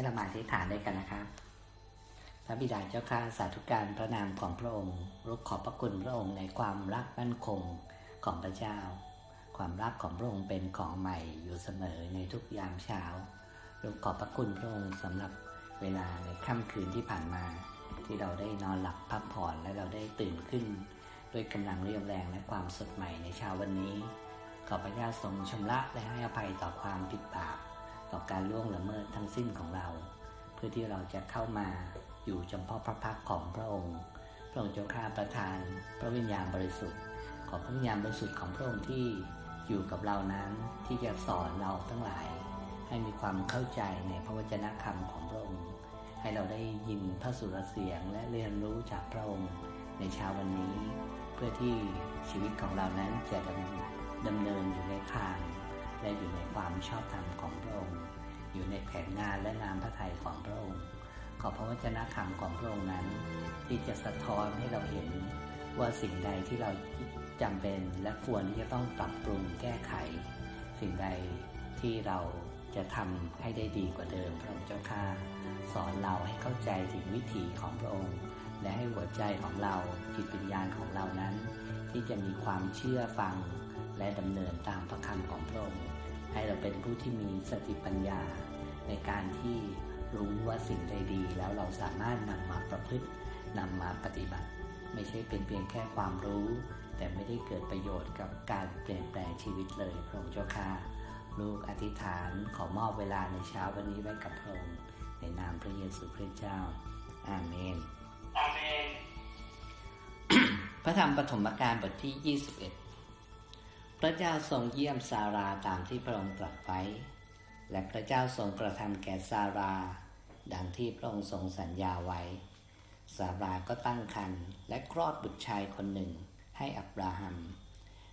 ให้เรามาอธิษฐานด้วยกันนะครับ พระบิดาเจ้าข้าสาธุการพระนามของพระองค์รุกขอบพระคุณพระองค์ในความรักมั่นคงของพระเจ้า ความรักของพระองค์เป็นของใหม่อยู่เสมอในทุกยามเช้ารุกขอบพระคุณพระองค์สำหรับเวลาในค่ำคืนที่ผ่านมา ที่เราได้นอนหลับพักผ่อนและเราได้ตื่นขึ้น ด้วยกำลังเรียบแรงและความสดใหม่ในเช้าวันนี้ ขอพระเจ้าทรงชำระและให้อภัยต่อความผิดบาป ต่อการล่วงละเมิดทั้งสิ้นของเรา เพื่อที่เราจะเข้ามาอยู่จำเพาะพระพักของพระองค์ พระองค์เจ้าข้าประทาน พระวิญญาณบริสุทธิ์ ขอพระวิญญาณบริสุทธิ์ของพระองค์ที่อยู่กับเรานั้นที่จะสอนเราทั้งหลาย ให้มีความเข้าใจในพระวจนะคำของพระองค์ ให้เราได้ยินพระสุรเสียงและเรียนรู้จากพระองค์ในเช้าวันนี้ เพื่อที่ชีวิตของเรานั้นจะดำดำเนินอยู่ในทาง และอยู่ในความชอบธรรมของพระองค์ อยู่ในแผนงานและนามพระทัยของพระองค์ ขอพระวจนะคำของพระองค์นั้น ที่จะสะท้อนให้เราเห็นว่าสิ่งใดที่เราจำเป็นและควรที่จะต้องปรับปรุงแก้ไข สิ่งใดที่เราจะทำให้ได้ดีกว่าเดิมพระองค์เจ้าข้าสอนเราให้เข้าใจถึงวิถีของพระองค์ และให้หัวใจของเราจิตวิญญาณของเรานั้น ที่จะมีความเชื่อฟังและดำเนินตามพระคำของพระองค์ ให้เราเป็นผู้ที่มีสติปัญญา ในการที่รู้ว่าสิ่งใดดีแล้วเราสามารถนำมาประพฤตินำมาปฏิบัติ ไม่ใช่เป็นเพียงแค่ความรู้ แต่ไม่ได้เกิดประโยชน์กับการเปลี่ยนแปลงชีวิตเลยพระองค์เจ้าข้าลูกอธิษฐานขอมอบเวลาในเช้าวันนี้ไว้กับพระองค์ในนามพระเยซูคริสต์เจ้า อาเมน อาเมน พระธรรมปฐมกาลบทที่ 21 พระเจ้าทรงเยี่ยมซาราตามที่พระองค์ตรัสไว้ และพระเจ้าทรงกระทำแก่ซารา ดังที่พระองค์ทรงสัญญาไว้ ซาราก็ตั้งครรภ์และคลอดบุตรชายคนหนึ่งให้อับราฮัม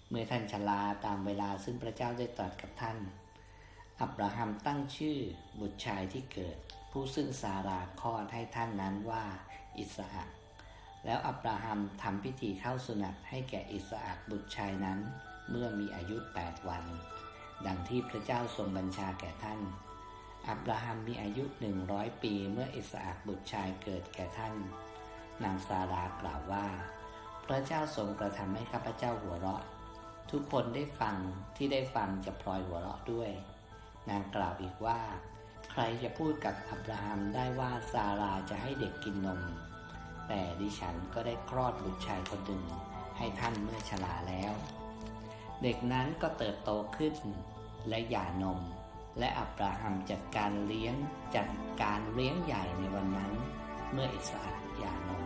เมื่อท่านชราตามเวลาซึ่งพระเจ้าได้ตรัสกับท่าน อับราฮัมตั้งชื่อบุตรชายที่เกิด ผู้ซึ่งซาราคลอดให้ท่านนั้นว่าอิสอักแล้วอับราฮัมทำพิธีเข้าสุนัตให้แก่อิสอักบุตรชายนั้น เมื่อมีอายุ8วัน ดังที่พระเจ้าทรงบัญชาแก่ท่าน อับราฮัมมีอายุหนึ่งร้อยปีเมื่ออิสอักบุตรชายเกิดแก่ท่าน นางซารากล่าวว่า พระเจ้าทรงกระทำให้ข้าพเจ้าหัวเราะ ทุกคนได้ฟังที่ได้ฟังจะพลอยหัวเราะด้วย นางกล่าวอีกว่า ใครจะพูดกับอับราฮัมได้ว่าซาราจะให้เด็กกินนม แต่ดิฉันก็ได้คลอดบุตรชายคนหนึ่งให้ท่านเมื่อชราแล้ว เด็กนั้นก็เติบโตขึ้น และหย่านม และอับราฮัมจัดการเลี้ยงจัดการเลี้ยงใหญ่ในวันนั้น เมื่ออิสอักหย่านม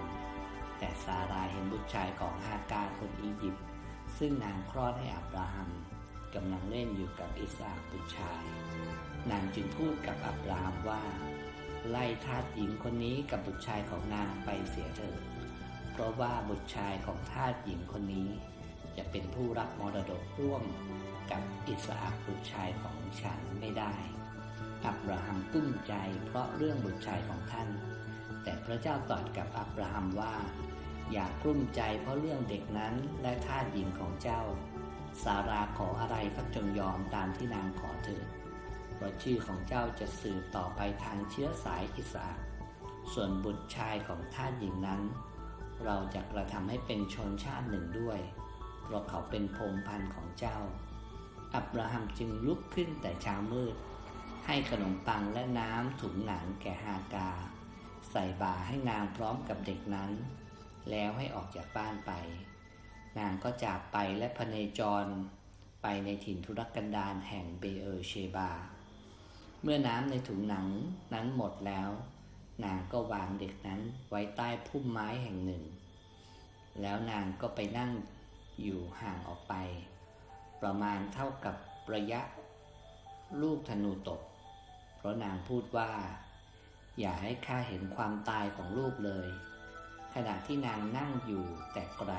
แต่ซาราเห็นบุตรชายของฮากาคนอียิปต์ซึ่งนางคลอดให้อับราฮัมกำลังเล่นอยู่กับอิสอักบุตรชาย นางจึงพูดกับอับราฮัมว่า ไล่ทาสหญิงคนนี้กับบุตรชายของนางไปเสียเถิดเพราะว่าบุตรชายของทาสหญิงคนนี้ จะเป็นผู้รับมรดกร่วมกับอิสอักบุตรชายของฉันไม่ได้อับราฮัมกุ้มใจเพราะเรื่องบุตรชายของท่าน แต่พระเจ้าตรัสกับอับราฮัมว่า อย่ากลุ้มใจเพราะเรื่องเด็กนั้นและท่าหญิงของเจ้า สาราขออะไรก็จงยอมตามที่นางขอเถิดเพราะชื่อของเจ้าจะสืบต่อไปทางเชื้อสายอิสอักส่วนบุตรชายของท่าหญิงนั้น เราจะกระทำให้เป็นชนชาติหนึ่งด้วย เพราะเขาเป็นพงศ์พันธ์ของเจ้า อับราฮัมจึงลุกขึ้นแต่เช้ามืด ให้ขนมปังและน้ำถุงหนังแก่ฮากา ใส่บาให้นางพร้อมกับเด็กนั้น แล้วให้ออกจากบ้านไป นางก็จากไปและพเนจร ไปในถิ่นทุรกันดารแห่งเบเออเชบา เมื่อน้ำในถุงหนังนั้นหมดแล้ว นางก็วางเด็กนั้นไว้ใต้พุ่มไม้แห่งหนึ่ง แล้วนางก็ไปนั่ง อยู่ห่างออกไป ประมาณเท่ากับระยะ ลูกธนูตก เพราะนางพูดว่า อย่าให้ข้าเห็นความตายของลูกเลย ขณะที่นางนั่งอยู่แต่ไกล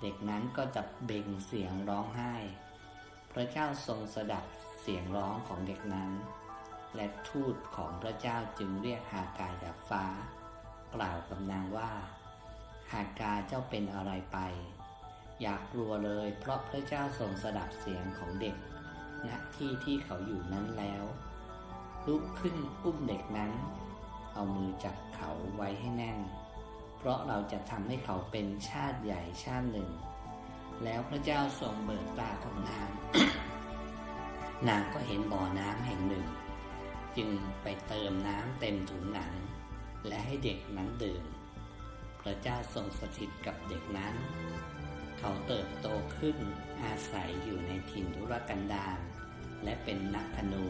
เด็กนั้นก็จะเบ่งเสียงร้องไห้ พระเจ้าทรงสดับเสียงร้องของเด็กนั้น และทูตของพระเจ้าจึงเรียกหากาจากฟ้า กล่าวกับนางว่า หากาเจ้าเป็นอะไรไป อย่ากกลัวเลย เพราะพระเจ้าทรงสดับเสียงของเด็กณที่ที่เขาอยู่นั้นแล้วลุกขึ้นอุ้มเด็กนั้น เอามือจับเขาไว้ให้แน่น เพราะเราจะทำให้เขาเป็นชาติใหญ่ชาติหนึ่ง แล้วพระเจ้าทรงเบิกตาของนางนางก็เห็นบ่อน้ำแห่งหนึ่ง จึงไปเติมน้ำเต็มถุงหนัง และให้เด็กนั้นดื่มพระเจ้าทรงสถิตกับเด็กนั้น เขาเติบโตขึ้นอาศัยอยู่ในถิ่นทุรกันดารและเป็นนักธนู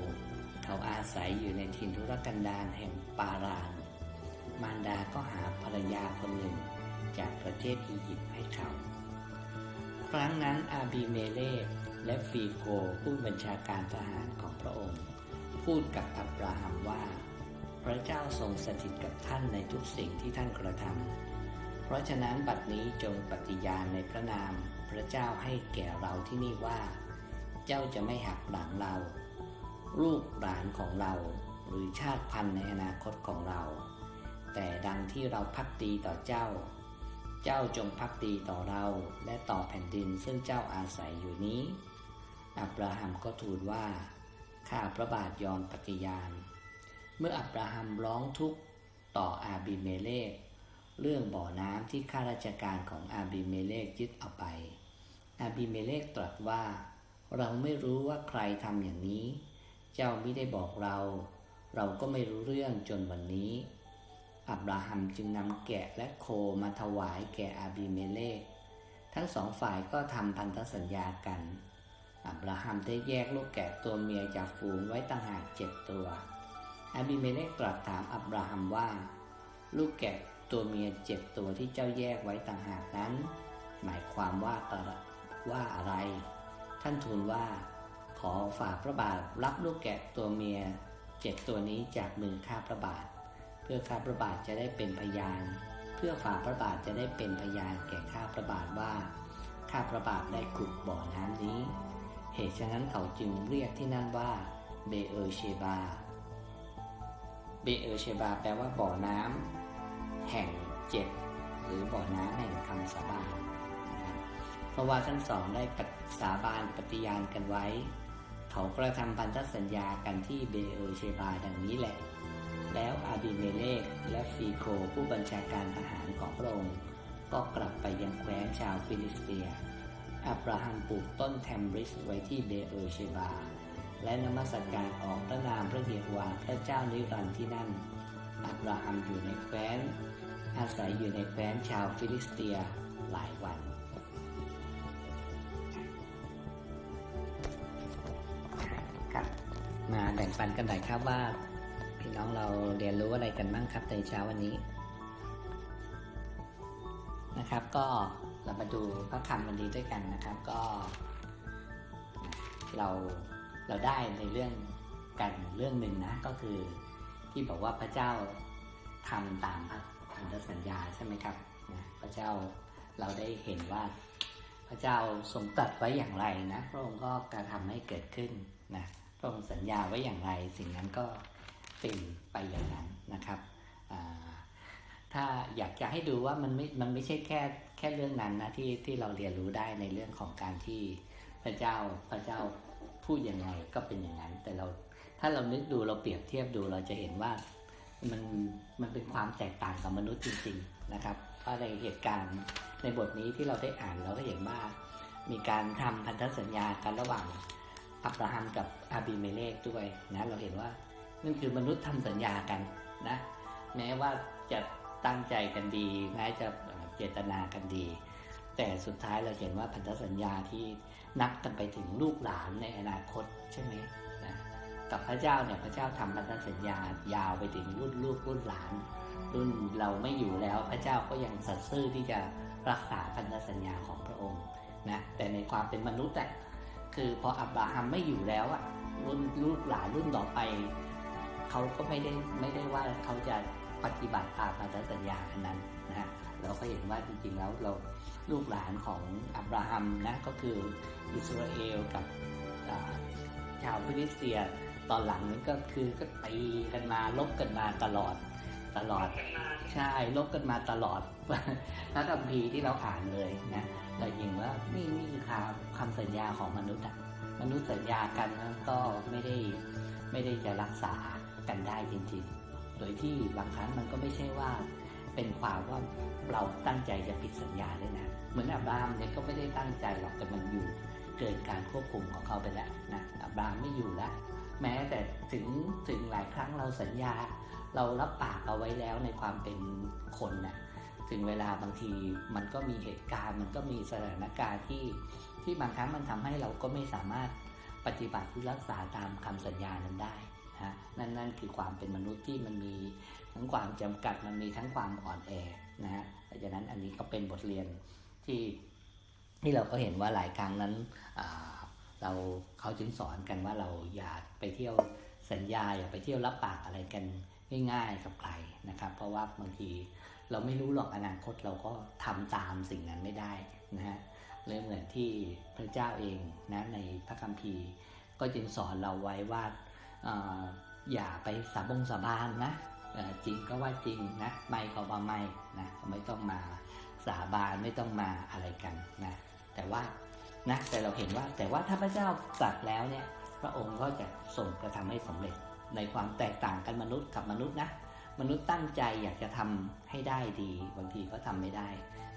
เขาอาศัยอยู่ในถิ่นทุรกันดารแห่งปาราน มารดาก็หาภรรยาคนหนึ่งจากประเทศอียิปต์ให้เขา ครั้งนั้นอาบีเมเลกและฟีโกผู้บัญชาการทหารของพระองค์ พูดกับอับราฮัมว่า พระเจ้าทรงสถิตกับท่านในทุกสิ่งที่ท่านกระทำ ราะฉะนั้นบัดนี้จงปฏิญาณในพระนามพระเจ้าให้แก่เราที่นี่ว่า เจ้าจะไม่หักหลังเรา ลูกหลานของเราหรือชาติพันธุ์ในอนาคตของเรา แต่ดังที่เราพักดีต่อเจ้า เจ้าจงพักดีต่อเราและต่อแผ่นดินซึ่งเจ้าอาศัยอยู่นี้ อับราฮัมก็ทูลว่า ข้าพระบาทยอมปฏิญาณ เมื่ออับราฮัมร้องทุกข์ต่ออาบิเมเลก เรื่องบ่อน้ำที่ข้าราชการของอาบิเมเลกยึดเอาไป อาบิเมเลกตรัสว่า เราไม่รู้ว่าใครทำอย่างนี้ เจ้าไม่ได้บอกเรา เราก็ไม่รู้เรื่องจนวันนี้ อับราฮัมจึงนำแกะและโคมาถวายแก่อาบิเมเลก ทั้งสองฝ่ายก็ทำพันธสัญญากัน อับราฮัมได้แยกลูกแกะตัวเมียจากฝูงไว้ต่างหากเจ็ดตัวอาบิเมเลกตรัสถามอับราฮัมว่า ลูกแกะ ตัวเมียเจ็ดตัวที่เจ้าแยกไว้ต่างหากนั้น หมายความว่าอะไรว่าอะไร ท่านทูลว่า ขอฝากพระบาทรับลูกแกะตัวเมียเจ็ดตัวนี้จากมือข้าพระบาท เพื่อข้าพระบาทจะได้เป็นพยาน เพื่อฝ่าพระบาทจะได้เป็นพยานแก่ข้าพระบาทว่า ข้าพระบาทได้ขุดบ่อน้ำนี้ เหตุฉะนั้นเขาจึงเรียกที่นั่นว่าเบเอเชบา เบเอเชบาแปลว่าบ่อน้ำ แห่งเจ็ดหรือบ่อน้ำแห่งคำสาบานนะครับเพราะว่าทั้งสองได้ปฏิสาบานปฏิญาณกันไว้ เขากระทำพันธสัญญากันที่เบเอเชบาดังนี้แหละ แล้วอาบิเมเลกและฟีโคผู้บัญชาการทหารของพระองค์ก็กลับไปยังแคว้นชาวฟิลิสเตียอับราฮัมปลูกต้นแทมริสไว้ที่เบเอเชบา และนมัสการออกพระนามพระเยโฮวาห์พระเจ้านิรันดร์ที่นั่น อับราฮัมอยู่ในแคว้น อาศัยอยู่ในแคว้นชาวฟิลิสเตียหลายวัน ครับ มาแบ่งปันกันหน่อยครับว่า พี่น้องเราเรียนรู้อะไรกันบ้างครับในเช้าวันนี้ นะครับ ก็เรามาดูพระคำวันนี้ด้วยกันนะครับ ก็ เราเราได้ในเรื่องกันเรื่องหนึ่งนะก็คือที่บอกว่าพระเจ้าทำตามพั นธสัญญาใช่ไหมครับนะพระเจ้าเราได้เห็นว่าพระเจ้าทรงตรัสไว้อย่างไรนะพระองค์ก็กระทำให้เกิดขึ้นนะพระองค์สัญญาไว้อย่างไร สิ่งนั้นก็เป็นไปอย่างนั้นนะครับถ้าอยากจะให้ดูว่ามันไม่ มันไม่ใช่แค่แค่เรื่องนั้นนะที่ที่เราเรียนรู้ได้ในเรื่องของการที่พระเจ้าพระเจ้าพูดยังไงก็เป็นอย่างนั้น แต่เราถ้าเรานึกดูเราเปรียบเทียบดูเราจะเห็นว่า มันมันเป็นความแตกต่างกับมนุษย์จริง ๆนะครับ เพราะในเหตุการณ์ในบทนี้ที่เราได้อ่านเราก็เห็นว่า มีการทำพันธสัญญากันระหว่างอับราฮัมกับอาบิเมเลกด้วยนะเราเห็นว่านั่นคือมนุษย์ทำสัญญากันนะแม้ว่าจะตั้งใจกันดีแม้จะเจตนากันดี แต่สุดท้ายเราเห็นว่าพันธสัญญาที่นับกันไปถึงลูกหลานในอนาคตใช่ไหม กับพระเจ้าเนี่ยพระเจ้าทำพันธสัญญายาวไปถึงรุ่นลูกรุ่นหลาน รุ่นเราไม่อยู่แล้วพระเจ้าก็ยังสัตย์ซื่อที่จะรักษาพันธสัญญาของพระองค์นะแต่ในความเป็นมนุษย์อะคือพออับราฮัมไม่อยู่แล้วอะรุ่นลูกหลานรุ่นต่อไปเขาก็ไม่ได้ไม่ได้ว่าเขาจะปฏิบัติตามพันธสัญญาอันนั้นนะเราก็เห็นว่าจริงๆแล้วเราลูกหลานของอับราฮัมนะก็คืออิสราเอลกับชาวฟิลิสเตีย ตอนหลังนี้ก็คือก็ตีกันมาลบกันมาตลอด ตลอด ใช่ลบกันมาตลอดพระคัมภีร์ที่เราอ่านเลยนะเราเห็นว่านี่นี่คือคำคำสัญญาของมนุษย์อะมนุษย์สัญญากันนะก็ไม่ได้ไม่ได้จะรักษากันได้จริงๆ โดยที่บางครั้งมันก็ไม่ใช่ว่าเป็นความว่าเราตั้งใจจะผิดสัญญาด้วยนะเหมือนอับรามเนี่ยก็ไม่ได้ตั้งใจหรอกแต่มันอยู่เกินการควบคุมของเขาไปแล้วนะอับรามไม่อยู่แล้ว แม้แต่ถึงถึงหลายครั้งเราสัญญา เรารับปากเอาไว้แล้วในความเป็นคนนะ่ะถึงเวลาบางทีมันก็มีเหตุการณ์ มันก็มีสถานการณ์ที่ที่บางครั้งมันทำให้เราก็ไม่สามารถปฏิบัติรักษาตามคำสัญญานั้นได้นะนั่นนั่นคือความเป็นมนุษย์ที่มันมีทั้งความจำกัดมันมีทั้งความอ่อนแอนะฮะเพราะฉะนั้นอันนี้ก็เป็นบทเรียนที่ที่เราก็เห็นว่าหลายครั้งนั้นอ่า เราเขาจึงสอนกันว่าเราอย่าไปเที่ยวสัญญาอย่าไปเที่ยวรับปากอะไรกันง่ายๆกับใครนะครับ เพราะว่าบางทีเราไม่รู้หรอกอนาคตเราก็ทำตามสิ่งนั้นไม่ได้นะฮะเลยเหมือนที่พระเจ้าเองนะในพระคัมภีร์ ก็จึงสอนเราไว้ว่าอย่าไปสาบงสาบานนะจริงก็ว่าจริงนะไม่ก็ว่าไม่นะไม่ต้องมาสาบานไม่ต้องมาอะไรกันนะแต่ว่า นะแต่เราเห็นว่าแต่ว่าถ้าพระเจ้าตรัสแล้วเนี่ยพระองค์ก็จะส่งกระทำให้สำเร็จ ในความแตกต่างกันมนุษย์กับมนุษย์นะมนุษย์ตั้งใจอยากจะทำให้ได้ดี บางทีก็ทำไม่ได้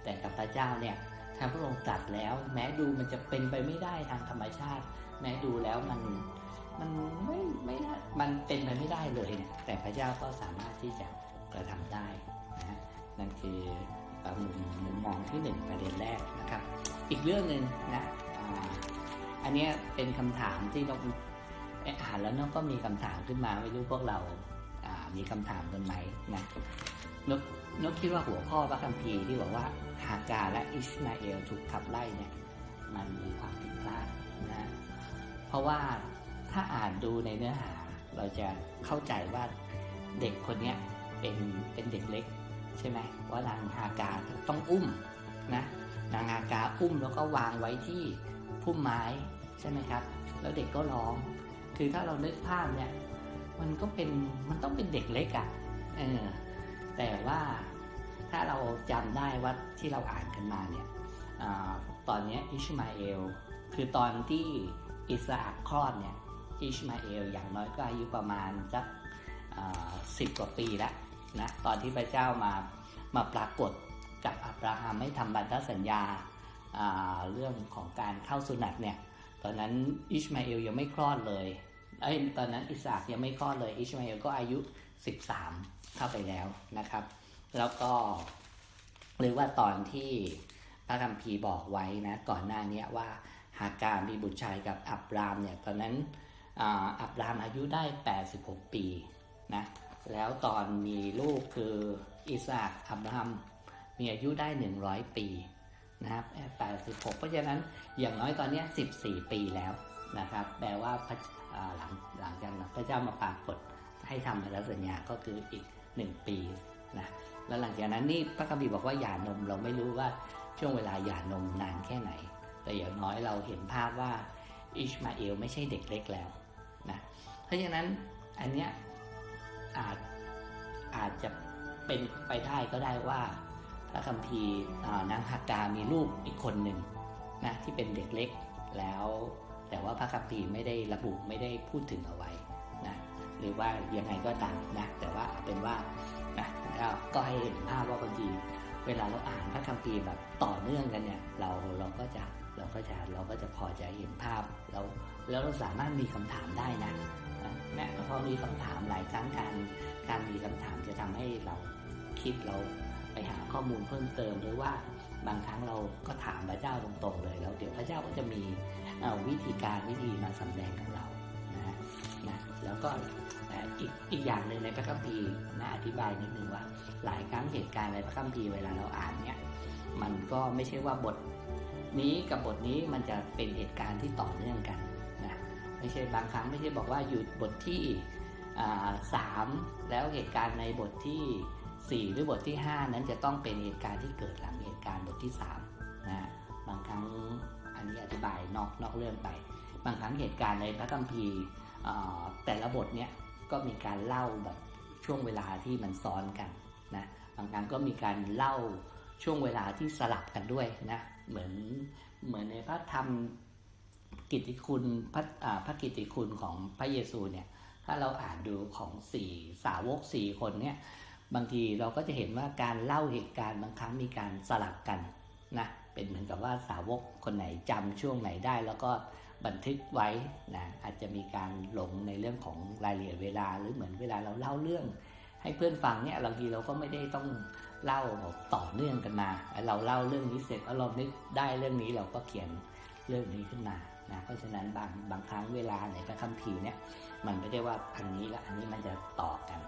แต่กับพระเจ้าเนี่ยถ้าพระองค์ตรัสแล้ว แม้ดูมันจะเป็นไปไม่ได้ทางธรรมชาติ แม้ดูแล้วมันมันไม่ไม่ได้มันเป็นไปไม่ได้เลยเนี่ยแต่พระเจ้าก็สามารถที่จะกระทำได้นะนั่นคือมุมมุมมองที่หนึ่งประเด็นแรกนะครับ อีกเรื่องหนึ่งนะ อ่าอันนี้เป็นคำถามที่เราเอ่านแล้วนกก็มีคำถามขึ้นมาไม่รู้พวกเรามีคำถามกันไหมนะนกนกคิดว่าหัวข้อพระคัมภีร์ที่บอกว่าฮากาและอิสมาเอลถูกขับไล่เนี่ยมันมีความผิดพลาดนะเพราะว่าถ้าอ่านดูในเนื้อหา เราจะเข้าใจว่าเด็กคนนี้เป็นเป็นเด็กเล็ก ใช่ไหมว่านางฮากาต้องอุ้มนะนางฮากาอุ้มแล้วก็วางไว้ที่ พุ่มไม้ใช่ไหมครับ แล้วเด็กก็ร้อง คือถ้าเรานึกภาพเนี่ย มันก็เป็น มันต้องเป็นเด็กเล็กอะ่ะเออแต่ว่าถ้าเราจำได้ว่าที่เราอ่านกันมาเนี่ยอตอนนี้อิชมาเอล คือตอนที่อิสราอักคลอดเนี่ยอิชมาเอลอย่างน้อยก็อายุประมาณสักสิบกว่าปีแล้วนะตอนที่พระเจ้ามามาปรากฏกับอับราฮัมให้ทำบันทสัญญา เรื่องของการเข้าสุนัตเนี่ยตอนนั้นอิชมาเอลยังไม่คลอดเลยเอ้ตอนนั้นอิสรายังไม่คลอดเลย อิชมาเอลก็อายุ 13 เข้าไปแล้วนะครับ แล้วก็หรือว่าตอนที่พระคัมภีร์บอกไว้นะก่อนหน้านี้ว่าหากการมีบุตรชายกับอับรามเนี่ยตอนนั้นอับรามอายุได้ 86 ปีนะแล้วตอนมีลูกคืออิสราอับรามมีอายุได้ 100 ปี นะครับ86เพราะฉะนั้นอย่างน้อยตอนนี้14ปีแล้วนะครับ แปลว่าหลังหลังจากพระเจ้ามาปรากฏให้ทำพันธสัญญาก็คืออีก1ปีนะแล้วหลังจากนั้นนี่พระคัมภีร์บอกว่าหย่านมเราไม่รู้ว่าช่วงเวลาหย่านมนานแค่ไหน แต่อย่างน้อยเราเห็นภาพว่าอิชมาเอลไม่ใช่เด็กเล็กแล้วนะเพราะฉะนั้นอันเนี้ยอาจอาจจะเป็นไปได้ก็ได้ว่า ระคัมภีร์นางฮักกามีลูกอีกคนหนึ่งนะที่เป็นเด็กเล็กแล้ว แต่ว่าพระคัมภีร์ไม่ได้ระบุไม่ได้พูดถึงเอาไว้นะหรือว่ายังไงก็ตามนะแต่ว่าเอาเป็นว่านะแล้วก็ให้เห็นภาพว่าบางทีเวลาเราอ่านพระคัมภีร์แบบต่อเนื่องกันเนี่ยเราเราก็จะเราก็จะเราก็จะพอจะเห็นภาพแล้วแล้วเราสามารถมีคำถามได้นะแม้พอมีคำถามหลายครั้งการการมีคำถามจะทำให้เราคิดเรา ไปหาข้อมูลเพิ่มเติมหรือว่าบางครั้งเราก็ถามพระเจ้าตรงๆเลยแล้ว เดี๋ยวพระเจ้าก็จะมีวิธีการวิธีมาสำแดงกับเรานะนะแล้วก็อีกอีกอย่างหนึ่งในพระคัมภีร์นะอธิบายนิดนึงว่า หลายครั้งเหตุการณ์ในพระคัมภีร์เวลาเราอ่านเนี่ยมันก็ไม่ใช่ว่าบทนี้กับบทนี้มันจะเป็นเหตุการณ์ที่ต่อเนื่องกันนะไม่ใช่บางครั้งไม่ใช่บอกว่าอยู่บทที่สามแล้วเหตุการณ์ในบทที่ สี่หรือบทที่ห้านั้นจะต้องเป็นเหตุการณ์ที่เกิดหลังเหตุการณ์บทที่สามนะบางครั้งอันนี้อธิบายนอกนอกเรื่องไป บางครั้งเหตุการณ์ในพระคัมภีร์แต่ละบทเนี่ยก็มีการเล่าแบบช่วงเวลาที่มันซ้อนกันนะบางครั้งก็มีการเล่าช่วงเวลาที่สลับกันด้วยนะเหมือนเหมือนในพระธรรมกิตติคุณพระพระกิตติคุณของพระเยซูเนี่ยถ้าเราอ่านดูของสี่สาวกสี่คนเนี่ย บางทีเราก็จะเห็นว่าการเล่าเหตุการณ์บางครั้งมีการสลับกันนะเป็นเหมือนกับว่าสาวกคนไหนจำช่วงไหนได้ แล้วก็บันทึกไว้นะอาจจะมีการหลงในเรื่องของรายละเอียดเวลา หรือเหมือนเวลาเราเล่าเรื่อง ให้เพื่อนฟังเนี่ยบางทีเราก็ไม่ได้ต้องเล่าต่อเนื่องกันมา เราเล่าเรื่องนี้เสร็จแล้วเรานึกได้เรื่องนี้เราก็เขียนเรื่องนี้ขึ้นมานะเพราะฉะนั้นบางบางครั้งเวลาในพระคัมภีร์เนี่ยมันไม่ได้ว่าอันนี้และอันนี้มันจะต่อกัน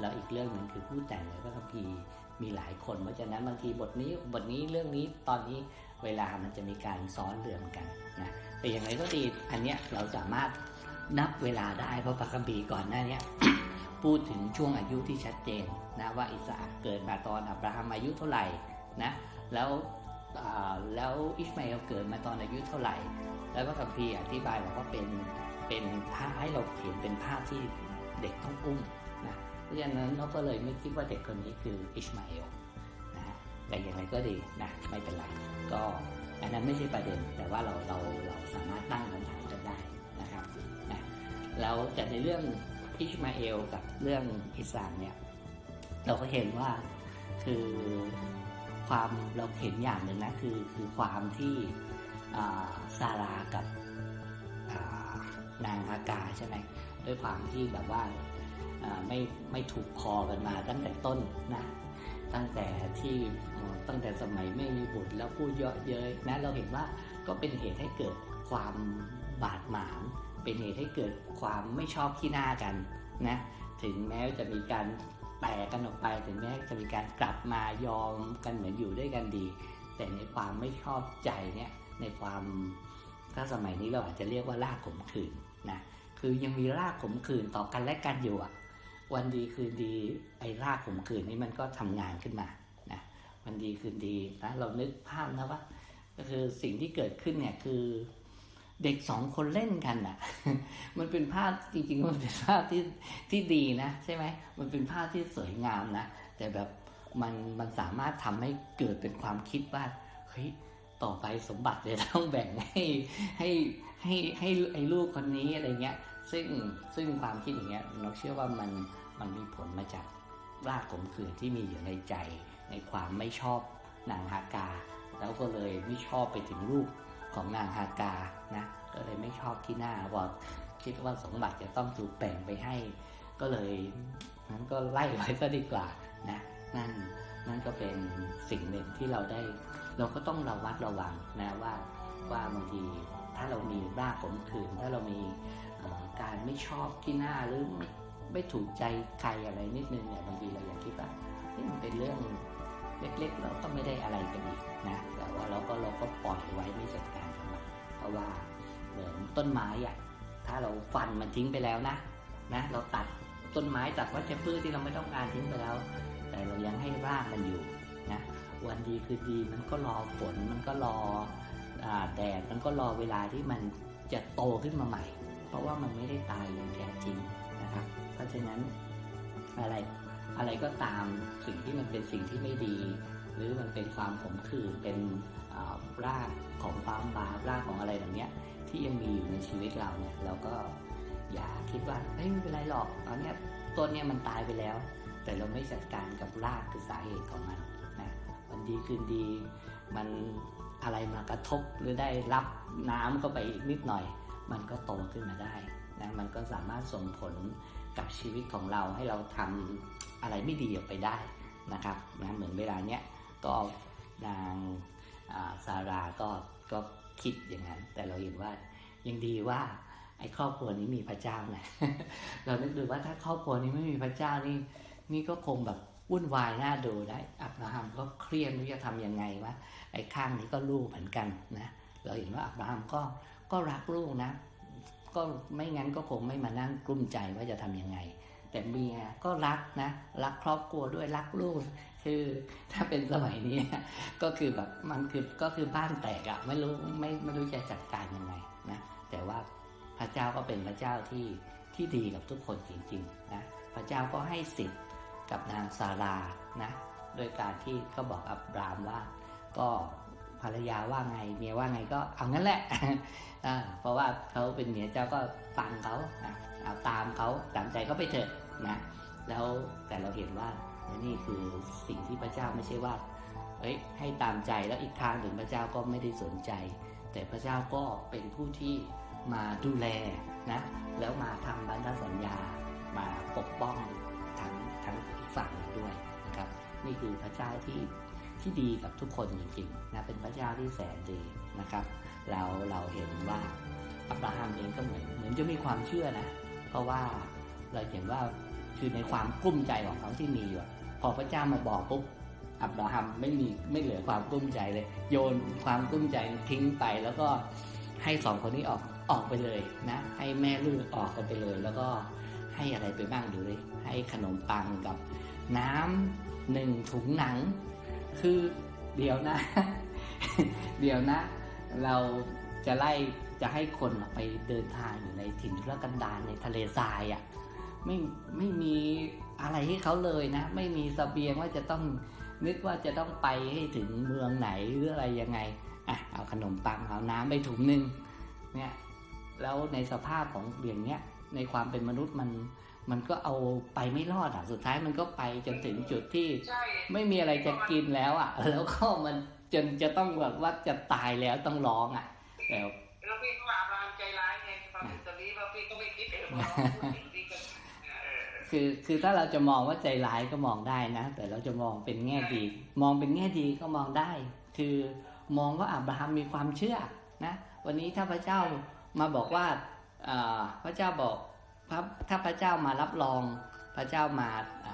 แล้วอีกเรื่องหนึ่งคือผู้แต่งในพระคัมภีร์มีหลายคนเพราะฉะนั้นบางทีบทนี้บทนี้เรื่องนี้ตอนนี้เวลามันจะมีการซ้อนเรื่องกันนะแต่อย่างไรก็ดีอันเนี้ยเราสามารถนับเวลาได้เพราะพระคัมภีร์ก่อนหน้านี้พูดถึงช่วงอายุที่ชัดเจนนะว่าอิสอัคเกิดมาตอนอับราฮัมอายุเท่าไหร่นะแล้วแล้วอิสมาเอลเกิดมาตอนอายุเท่าไหร่ แล้วพระคัมภีร์อธิบายบอกว่าเป็นเป็นภาพให้เราเห็นเป็นภาพที่เด็กต้องอุ้ม เพราะฉะนั้นเราก็เลยไม่คิดว่าเด็กคนนี้คืออิสมาเอลนะแต่อย่างไรก็ดีนะไม่เป็นไรก็อันนั้นไม่ใช่ประเด็น แต่ว่าเราเราเราสามารถตั้งคำถามกันได้นะครับนะแล้วแต่ในเรื่องอิชมาเอลกับเรื่องอิสานเนี่ยเราก็เห็นว่าคือความเราเห็นอย่างหนึ่งนะคือคือความที่อ่าซารากับอ่านางอากาใช่ไหมด้วยความที่แบบว่า ไม่ไม่ถูกคอกันมาตั้งแต่ต้นนะตั้งแต่ที่ตั้งแต่สมัยไม่มีบุตรแล้วพูดเยอะเย้ยนะเราเห็นว่าก็เป็นเหตุให้เกิดความบาดหมางเป็นเหตุให้เกิดความไม่ชอบขี้หน้ากันนะถึงแม้จะมีการแตกกันออกไปถึงแม้จะมีการกลับมายอมกันเหมือนอยู่ด้วยกันดี แต่ในความไม่ชอบใจเนี่ยในความถ้าสมัยนี้เราอาจจะเรียกว่าลากขมขื่นนะคือยังมีรากขมขื่นต่อกันและกันอยู่อะ วันดีคืนดีไอ้รากขมขื่นนี่มันก็ทำงานขึ้นมานะวันดีคืนดีนะเรานึกภาพนะว่าก็คือสิ่งที่เกิดขึ้นเนี่ยคือเด็กสองคนเล่นกันอะ มันเป็นภาพจริงๆมันเป็นภาพที่ที่ดีนะใช่ไหมมันเป็นภาพที่สวยงามนะแต่แบบมันมันสามารถทำให้เกิดเป็นความคิดว่าเฮ้ยต่อไปสมบัติจะต้องแบ่งให้ให้ให้ให้ไอ้ลูกคนนี้อะไรเงี้ย ซึ่งซึ่งความคิดอย่างเงี้ยเราเชื่อว่ามัน มันมีผลมาจากรากขมขื่นที่มีอยู่ในใจในความไม่ชอบนางฮากา แล้วก็เลยไม่ชอบไปถึงลูกของนางฮากานะก็เลยไม่ชอบที่หน้าบอกคิดว่าสมบัติจะต้องถูกแบ่งไปให้ ก็เลยนั้นก็ไล่ไว้ก็ดีกว่านะนั่นนั่นก็เป็นสิ่งหนึ่งที่เราได้ เราก็ต้องระวัดระวังนะว่าว่าบางทีถ้าเรามีรากขมขื่นถ้าเรามีการไม่ชอบที่หน้าหรือ ไม่ถูกใจใครอะไรนิดนึงเนี่ยบางทีเราอยากคิดว่านี่มันเป็นเรื่องเล็กๆ เราก็ไม่ได้อะไรกันอีกนะแต่ว่าเราก็เราก็ปล่อยไว้ไม่จัดการกับมันเพราะว่าเหมือนต้นไม้อะถ้าเราฟันมันทิ้งไปแล้วนะนะ เราตัดต้นไม้ตัดวัชพืชที่เราไม่ต้องการทิ้งไปแล้ว แต่เรายังให้รากมันอยู่นะวันดีคือดีมันก็รอฝนมันก็รอแดดมันก็รอเวลาที่มันจะโตขึ้นมาใหม่ เพราะว่ามันไม่ได้ตายอย่างแท้จริงนะครับ เพราะฉะนั้นอะไรอะไรก็ตามสิ่งที่มันเป็นสิ่งที่ไม่ดี หรือมันเป็นความขมขื่นเป็นรากของความบาปรากของอะไรเหล่านี้ที่ยังมีอยู่ในชีวิตเราเนี่ยเราก็อย่าคิดว่าเฮ้ยไม่เป็นไรหรอกตอนเนี้ยต้นเนี่ยมันตายไปแล้ว แต่เราไม่จัดการกับรากคือสาเหตุของมันนะวันดีคืนดี มันอะไรมากระทบหรือได้รับน้ำเข้าไปอีกนิดหน่อย มันก็โตขึ้นมาได้นะมันก็สามารถส่งผล กับชีวิตของเราให้เราทำอะไรไม่ดีออกไปได้นะครับนะเหมือนเวลาเนี้ยก็นางซาราก็ก็คิดอย่างนั้น แต่เราเห็นว่ายังดีว่าไอ้ครอบครัวนี้มีพระเจ้านะเรานึกดูว่าถ้าครอบครัวนี้ไม่มีพระเจ้านี่นี่ก็คงแบบวุ่นวายน่าดูนะอับราฮัมก็เครียดไม่รู้จะทำยังไงวะไอ้ข้างนี้ก็ลูกเหมือนกันนะเราเห็นว่าอับราฮัมก็ก็รักลูกนะ ก็ไม่งั้นก็คงไม่มานั่งกลุ้มใจว่าจะทำยังไง แต่เมียก็รักนะ รักครอบครัวด้วยรักลูก คือถ้าเป็นสมัยนี้ก็คือแบบมันคือก็คือบ้านแตกอะไม่รู้ไม่ไม่รู้จะจัดการยังไงนะแต่ว่าพระเจ้าก็เป็นพระเจ้าที่ที่ดีกับทุกคนจริงๆนะพระเจ้าก็ให้สิทธิ์กับนางซารานะโดยการที่ก็บอกอับรามว่าก็ ภรรยาว่าไงเมียว่าไงก็เอางั้นแหละเพราะว่าเขาเป็นเมียเจ้าก็ฟังเขาเอาตามเขาตามใจเขาไปเถอะนะแล้วแต่เราเห็นว่านี่คือสิ่งที่พระเจ้าไม่ใช่ว่าเฮ้ยให้ตามใจแล้วอีกทางหนึ่งพระเจ้าก็ไม่ได้สนใจ แต่พระเจ้าก็เป็นผู้ที่มาดูแลนะแล้วมาทำบันทสัญญามาปกป้องทั้งทั้งอีกฝั่งด้วยนะครับ นี่คือพระเจ้าที่ ที่ดีกับทุกคนจริงๆนะเป็นพระเจ้าที่แสนดีนะครับ เราเราเห็นว่าอับราฮัมเองก็เหมือนเหมือนจะมีความเชื่อนะ เพราะว่าเราเห็นว่าคือในความกลุ้มใจของเขาที่มีอยู่พอพระเจ้ามาบอกปุ๊บอับราฮัมไม่มีไม่เหลือความกลุ้มใจเลย โยนความกลุ้มใจทิ้งไปแล้วก็ให้สองคนนี้ออกออกไปเลยนะ ให้แม่ลูกออกกันไปเลย แล้วก็ให้อะไรไปบ้างดูเลยให้ขนมปังกับน้ำหนึ่งถุงหนัง คือเดี๋ยวนะ เดี๋ยวนะ เราจะไล่จะให้คนไปเดินทางอยู่ในถิ่นทุรกันดารในทะเลทรายอะ่ะไม่ไม่มีอะไรให้เขาเลยนะ ไม่มีสเสบียงว่าจะต้องนึกว่าจะต้องไปให้ถึงเมืองไหนหรืออะไรยังไงอะเอาขนมปังเอาน้ำไปถุงหนึ่งเนี่ยแล้วในสภาพของอย่างเนี้ยในความเป็นมนุษย์มัน มันก็เอาไปไม่รอดอะสุดท้ายมันก็ไปจนถึงจุดที่ใช่ไม่มีอะไรจะกินแล้วอะ แล้วก็มันจนจะต้องแบบว่าจะตายแล้วต้องร้องอะแต่แล้วพี่ก็มาอับราฮัมใจร้ายไงตอนตอนนี้ว่าพี่ก็ไม่คิดเองว่าพูดถึงพี่ก็เออคือคือถ้าเราจะมองว่าใจร้ายก็มองได้นะ แต่เราจะมองเป็นแง่ดี มองเป็นแง่ดีก็มองได้ คือมองว่าอับราฮัมมีความเชื่อนะ วันนี้ถ้าพระเจ้ามาบอกว่าอ่าพระเจ้าบอก พระถ้าพระเจ้ามารับรองพระเจ้ามาอ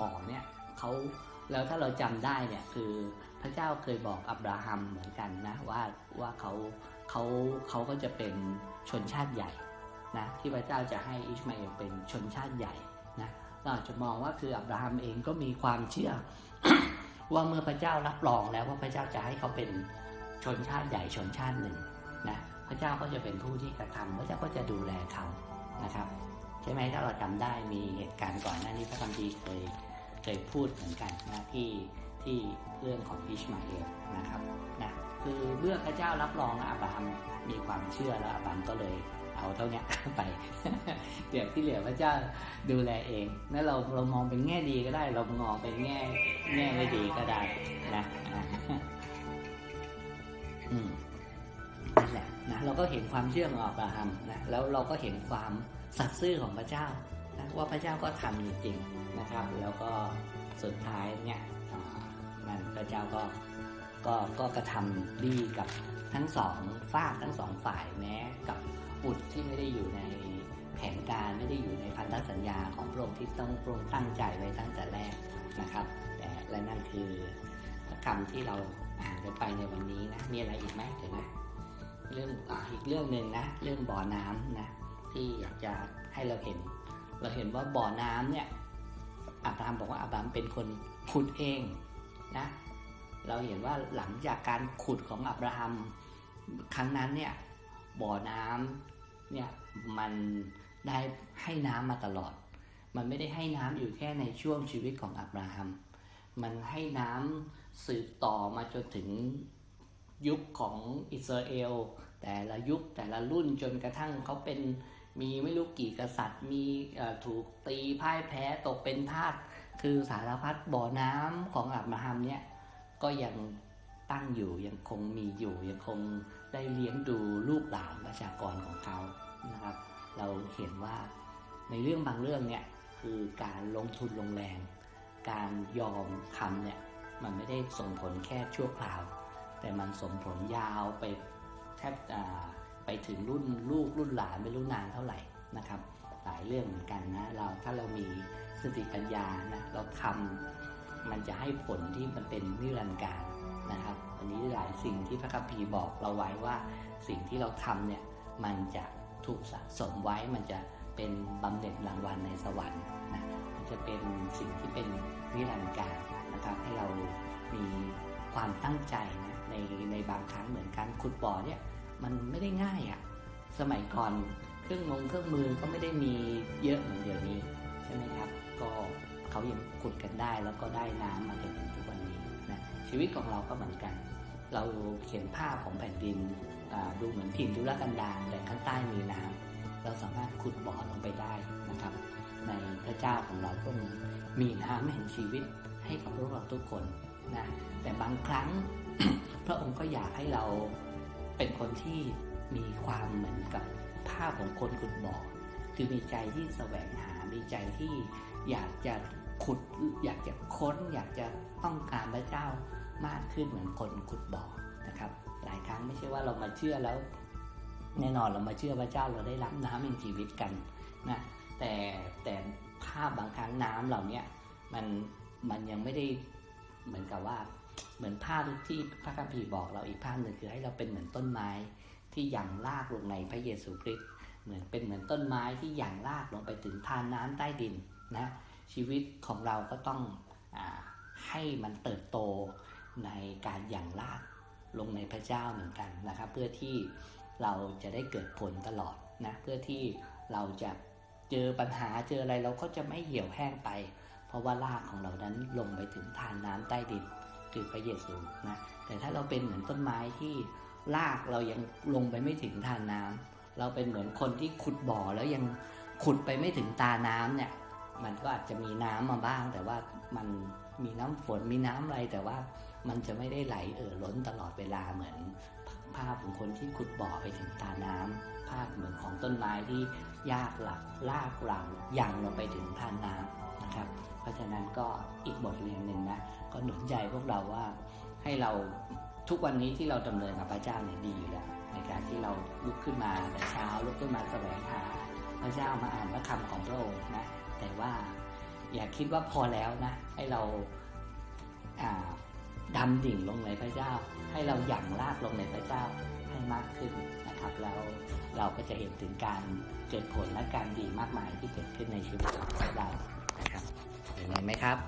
บอกเนี่ยเขาแล้วถ้าเราจำได้เนี่ยคือพระเจ้าเคยบอกอับราฮัมเหมือนกันนะว่าว่าเขาเขาเขาก็จะเป็นชนชาติใหญ่นะที่พระเจ้าจะให้อิชมาเอลเป็นชนชาติใหญ่นะเราอาจจะมองว่าคืออับราฮัมเองก็มีความเชื่อ ว่าเมื่อพระเจ้ารับรองแล้วว่าพระเจ้าจะให้เขาเป็นชนชาติใหญ่ชนชาติหนึ่งนะพระเจ้าก็จะเป็นผู้ที่กระทำพระเจ้าก็จะดูแลเขา นะครับ ใช่ไหมถ้าเราจำได้มีเหตุการณ์ก่อนหน้านี้พระคัมภีร์เคยเคยพูดเหมือนกันนะที่ที่เรื่องของอิชมาเอลนะครับนะคือเมื่อพระเจ้ารับรองอับราฮัมมีความเชื่อแล้วอับราฮัมก็เลยเอาเท่านี้ไป เดี๋ยวที่เหลือพระเจ้าดูแลเองนั่นเราเรามองเป็นแง่ดีก็ได้ เรามองเป็นแง่แง่ไม่ดีก็ได้นะ เราก็เห็นความเชื่อของอับราฮัมนะแล้วเราก็เห็นความสัตย์ซื่อของพระเจ้านะว่าพระเจ้าก็ทำจริงๆนะครับ แล้วก็สุดท้ายเนี่ยอ่านั่นพระเจ้าก็ก็ก็กระทำดีกับทั้งสองฝากทั้งสองฝ่ายแม้กับบุตรที่ไม่ได้อยู่ในแผนการไม่ได้อยู่ในพันธสัญญาของพระองค์ที่ต้องพระองค์ตั้งใจไว้ตั้งแต่แรกนะครับ แต่และนั่นคือพระคำที่เราอ่านกันไปในวันนี้นะมีอะไรอีกไหมเดี๋ยวนะ เรื่องออีกเรื่องหนึ่งนะเรื่องบ่อน้ำนะที่อยากจะให้เราเห็น เราเห็นว่าบ่อน้ำเนี่ยอับรามบอกว่าอับรามเป็นคนขุดเองนะเราเห็นว่าหลังจากการขุดของอับราฮัมครั้งนั้นเนี่ยบ่อน้ำเนี่ยมันได้ให้น้ำมาตลอด มันไม่ได้ให้น้ำอยู่แค่ในช่วงชีวิตของอับราฮัม มันให้น้ำสืบต่อมาจนถึง ยุคของอิสราเอล แต่ละยุคแต่ละรุ่นจนกระทั่งเขาเป็นมีไม่รู้กี่กษัตริย์ มีถูกตีพ่ายแพ้ตกเป็นทาสคือสารพัดบ่อน้ำของอับราฮัมเนี่ยก็ยังตั้งอยู่ยังคงมีอยู่ยังคงได้เลี้ยงดูลูกหลานประชากรของเขานะครับ เราเห็นว่าในเรื่องบางเรื่องเนี่ยคือการลงทุนลงแรง การยอมทำเนี่ยมันไม่ได้ส่งผลแค่ชั่วคราว แต่มันส่งผลยาวไปแทบไปถึงรุ่นลูกรุ่นหลานไม่รู้นานเท่าไหร่นะครับ หลายเรื่องเหมือนกันนะเราถ้าเรามีสติปัญญานะเราทำมันจะให้ผลที่มันเป็นนิรันดร์การนะครับอันนี้หลายสิ่งที่พระคัมภีร์บอกเราไว้ว่าสิ่งที่เราทำเนี่ยมันจะถูกสะสมไว้มันจะเป็นบำเหน็จรางวัลในสวรรค์นะมันจะเป็นสิ่งที่เป็นนิรันดร์การนะครับให้เรามีความตั้งใจน ในในบางครั้งเหมือนการขุดบ่อเนี่ยมันไม่ได้ง่ายอะ่ะสมัยก่อนเครื่องมงเครื่องมือก็ไม่ได้มีเยอะเหมือนเดี๋ยวนี้ใช่ไหมครับ ก็เขายังขุดกันได้แล้วก็ได้น้ำมาจนถึงทุกวันนี้นะชีวิตของเราก็เหมือนกัน เราเห็นภาพของแผ่นดินดูเหมือนถิ่นทุรกันดารแต่ข้างใต้มีน้ำเราสามารถขุดบ่อลงไปได้นะครับ ในพระเจ้าของเราก็มีมีน้ำแห่งชีวิตให้กับพวกเราทุกคนนะแต่บางครั้ง พระองค์ก็อยากให้เราเป็นคนที่มีความเหมือนกับภาพของคนขุดบ่อคือมีใจที่แสวงหา มีใจที่อยากจะขุด อยากจะค้น อยากจะต้องการพระเจ้ามากขึ้นเหมือนคนขุดบ่อนะครับ หลายครั้งไม่ใช่ว่าเรามาเชื่อแล้ว แน่นอนเรามาเชื่อพระเจ้าเราได้รับน้ำแห่งชีวิตกันนะแต่แต่ภาพบางครั้งน้ำเหล่านี้มันมันยังไม่ได้เหมือนกับว่า เหมือนภาพที่พระคัมภีร์บอกเราอีกภาพหนึ่งคือให้เราเป็นเหมือนต้นไม้ที่ยังรากลงในพระเยซูคริสต์เหมือนเป็นเหมือนต้นไม้ที่ยังรากลงไปถึงทานน้ำใต้ดินนะชีวิตของเราก็ต้องอให้มันเติบโตในการยังรากลงในพระเจ้าเหมือนกันนะครับ เพื่อที่เราจะได้เกิดผลตลอดนะเพื่อที่เราจะเจอปัญหาเจออะไรเราก็จะไม่เหี่ยวแห้งไป เพราะว่ารากของเรานั้นลงไปถึงทานน้ำใต้ดิน คือพระเยซูนะแต่ถ้าเราเป็นเหมือนต้นไม้ที่รากเรายังลงไปไม่ถึงทานน้ำเราเป็นเหมือนคนที่ขุดบ่อแล้วยังขุดไปไม่ถึงตาน้ำเนี่ย มันก็อาจจะมีน้ำมาบ้าง แต่ว่ามันมีน้ำฝนมีน้ำอะไร แต่ว่ามันจะไม่ได้ไหลเอ่อล้นตลอดเวลาเหมือนภาพของคนที่ขุดบ่อไปถึงตาน้ำภาพเหมือนของต้นไม้ที่ยากหลักลากหลังยังลงไปถึงทานน้ำนะครับ เพราะฉะนั้นก็อีกบทเรียนหนึ่ง หนุนใจพวกเราว่าให้เราทุกวันนี้ที่เราดำเนินกับพระเจ้าเนี่ยดีอยู่แล้วในการที่เราลุกขึ้นมาแต่เช้าลุกขึ้นมาแสวงหาพระเจ้ามาอ่านพระคำของพระองค์นะแต่ว่าอย่าคิดว่าพอแล้วนะให้เราอ่าดำดิ่งลงในพระเจ้า ให้เราหยั่งลากลงในพระเจ้าให้มากขึ้นนะครับแล้วเราก็จะเห็นถึงการเกิดผลและการดีมากมายที่เกิดขึ้นในชีวิตของเรานะครับเห็นไหมครับ